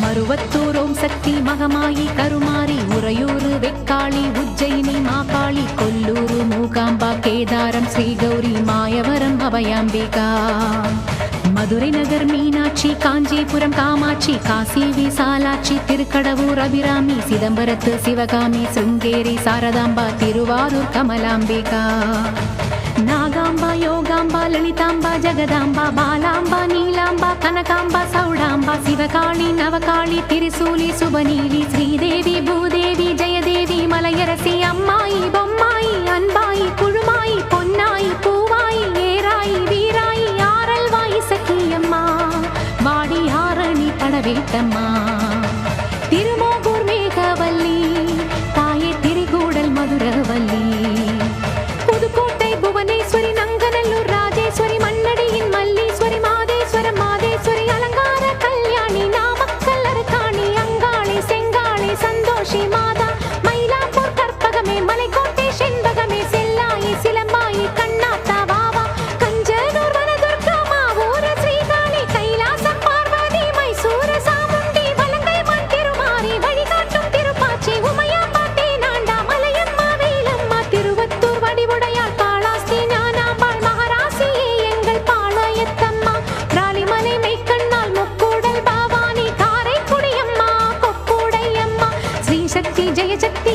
மருவத்தூர் ஓம் சக்தி மகமாயி கருமாரி உறையூரு வெக்காளி உஜ்ஜயினி மாகாளி கொல்லூரு மூகாம்பா கேதாரம் ஸ்ரீகௌரி மாயவரம் அபயாம்பிகா. மதுரை நகர் மீனாட்சி காஞ்சிபுரம் காமாட்சி காசி விசாலாட்சி திருக்கடவூர் அபிராமி சிதம்பரத்து சிவகாமி சுங்கேரி சாரதாம்பா திருவாரூர் கமலாம்பிகா. நாகாம்பா யோகாம்பா லலிதாம்பா ஜெகதாம்பா பாலாம்பா நீலாம்பா கனகாம்பா சௌடாம்பா சிவகாளி நவகாளி திரிசூலி சுபநீலி ஸ்ரீதேவி பூதேவி ஜெயதேவி மலையரசி அம்மாயி பொம்மாயி அன்பாயி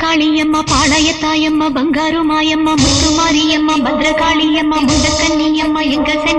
பஞ்சகாளியம்மா பாளையத்தாயம்மா பங்காரு மாயம்மா முத்துமாரியம்மா பத்ரகாளியம்மா முண்டக்கன்னியம்மா எங்க சன்னியம்மா